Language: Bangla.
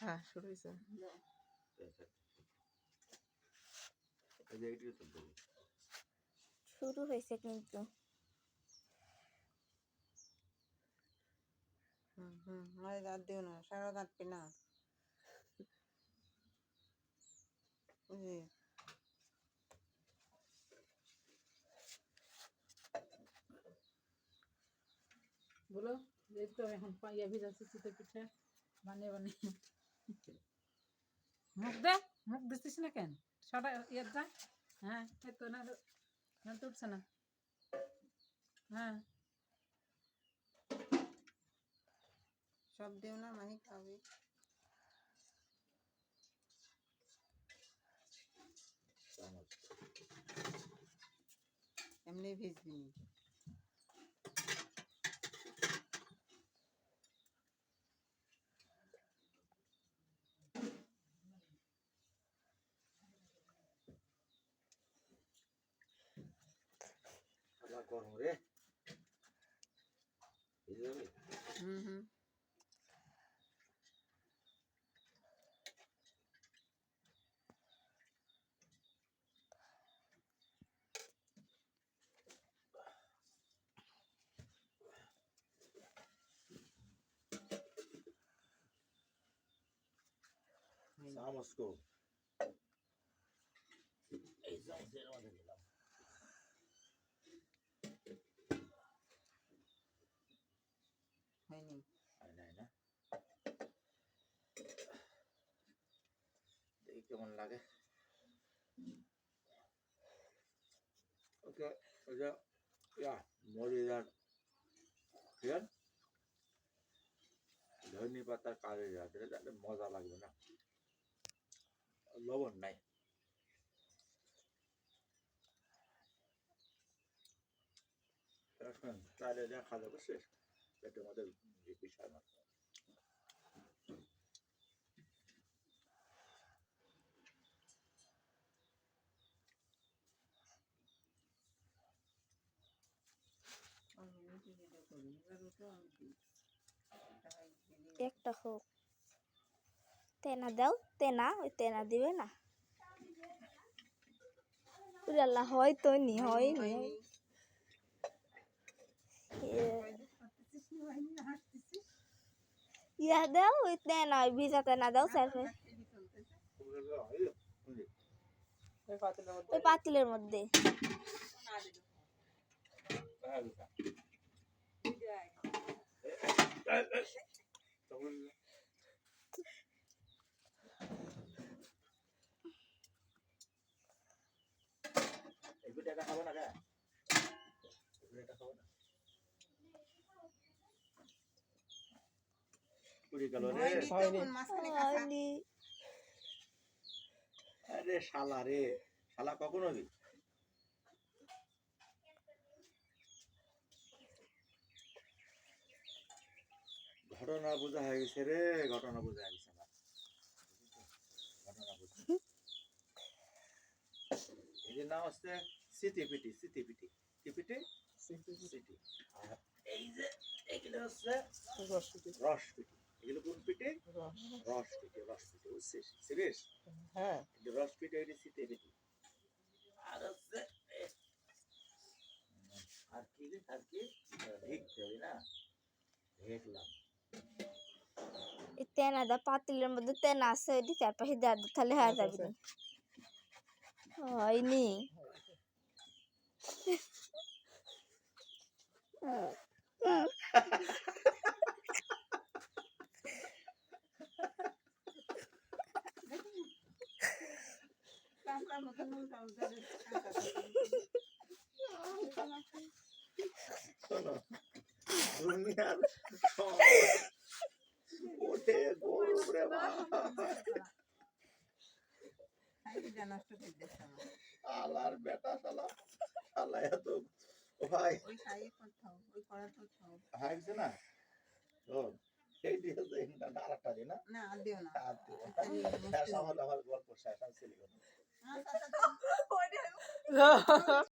হ্যাঁ শুরু হয়েছে শুরু কিন্তু। হুম হুম দিও না সারা দাঁত পে না বুঝলি বলো এই তো এখন পাইয়া ভিজাচ্ছি চিতই পিঠা বানিয়ে বানিয়ে। মুখ দে, মুখ দিচ্ছিস না কেন? সবাই ইয়ে যা। হ্যাঁ এই তো না না তো উঠছে না। হ্যাঁ। সব দিও না, মাহি খাবে। চামচ এমনি ভিজবি নি। শালা গরম রে ভিজে যাবে হুম হুম চামচ কো এই চামচের মধ্যে দিলাম হয়নি আর নাই না দেখি কেমন লাগে ওকে ওই যে ইয়া মরিদার আছে ধনি পাতার কাজে যাচ্ছে তাহলে মজা লাগবে না লবণ নাই এখন চালে দেখা যাবে শেষ পেটের মধ্যে বিষয় না। একটা হোক। তেনা দাও তেনা ওই তেনা দিবে না। আল্লাহ হয় তো নি হয় নি হয়নি ইয়া দাও ওই তেনা ওই ভিজা তেনা দাও সার্ফে ওই পাতিলের মধ্যে। ওই পাতিলের মধ্যে এই পিঠাটা খাব না কে এই পিঠাটা খাব না গেল রে। আরে শালা রে শালা কখন হবি? ঘটনা বোঝা হয়ে গেছে রে ঘটনা বোঝা হয়ে গেছে ঘটনা বোঝা। নাম হচ্ছে সিটি পিটি সিটি পিটি। কি পিটি? সিটি আর এই যে এগুলো হচ্ছে রস পিটি। পিটি। রস পিটি রস সিরিয়াস হ্যাঁ রস পিঠে এটি শীতে পিঠে আর হচ্ছে আর কি আর কি ঢেকতে হবে না এই তেনা পাতিলের মধ্যে তেনা আছে ওইটি চারপাশে দাও তাহলে হয়ে যাবে না। হয়নি। শালার বেটা শালা শালা এত ভাই ওই খাইয়ে করতে ওই করা করতে হাইছে না। হচ্ছে ইন্টারনেট আরেকটা দিন না। না আর দিও না। আর দিও। আমার গল্প শেষ আমি 哈哈哈哈哈哈哈哈哈哈哈哈